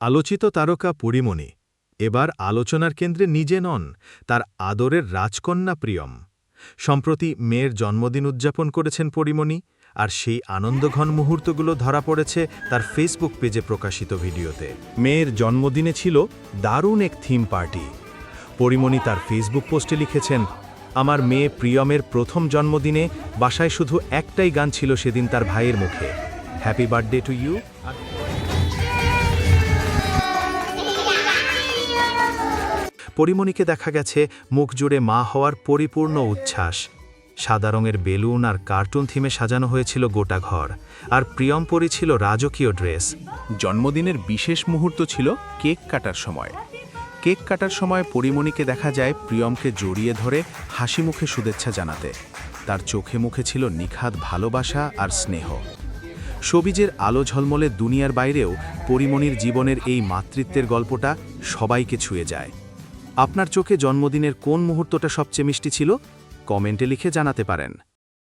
আলোচিত তারকা পরিমণি, এবার আলোচনার কেন্দ্রে নিজে নন, তার আদরের রাজকন্যা প্রিয়ম। সম্প্রতি মেয়ের জন্মদিন উদযাপন করেছেন পরিমণি, আর সেই আনন্দঘন মুহূর্তগুলো ধরা পড়েছে তার ফেসবুক পেজে প্রকাশিত ভিডিওতে। মেয়ের জন্মদিনে ছিল দারুণ এক থিম পার্টি। পরিমণি তার ফেসবুক পোস্টে লিখেছেন, আমার মেয়ে প্রিয়মের প্রথম জন্মদিনে বাসায় শুধু একটাই গান ছিল সেদিন তার ভাইয়ের মুখে। Happy birthday to you. পরিমণিকে দেখা গেছে মুখ জুড়ে মা হওয়ার পরিপূর্ণ উচ্ছ্বাস। সাদা রঙের বেলুন আর কার্টুন থিমে সাজানো হয়েছিল গোটা ঘর। আর প্রিয়ম পরি ছিল রাজকীয় ড্রেস। জন্মদিনের বিশেষ মুহূর্ত ছিল কেক কাটার সময়। কেক কাটার সময় পরিমণিকে দেখা যায় প্রিয়মকে জড়িয়ে ধরে হাসি মুখে শুভেচ্ছা জানাতে। তার চোখে মুখে ছিল নিখাত ভালোবাসা আর স্নেহ। সবিজের আলো ঝলমলে দুনিয়ার বাইরেও পরিমণির জীবনের এই মাতৃত্বের গল্পটা সবাইকে ছুঁয়ে যায়। আপনার চোখে জন্মদিনের কোন মুহূর্তটা সবচেয়ে মিষ্টি ছিল? কমেন্টে লিখে জানাতে পারেন।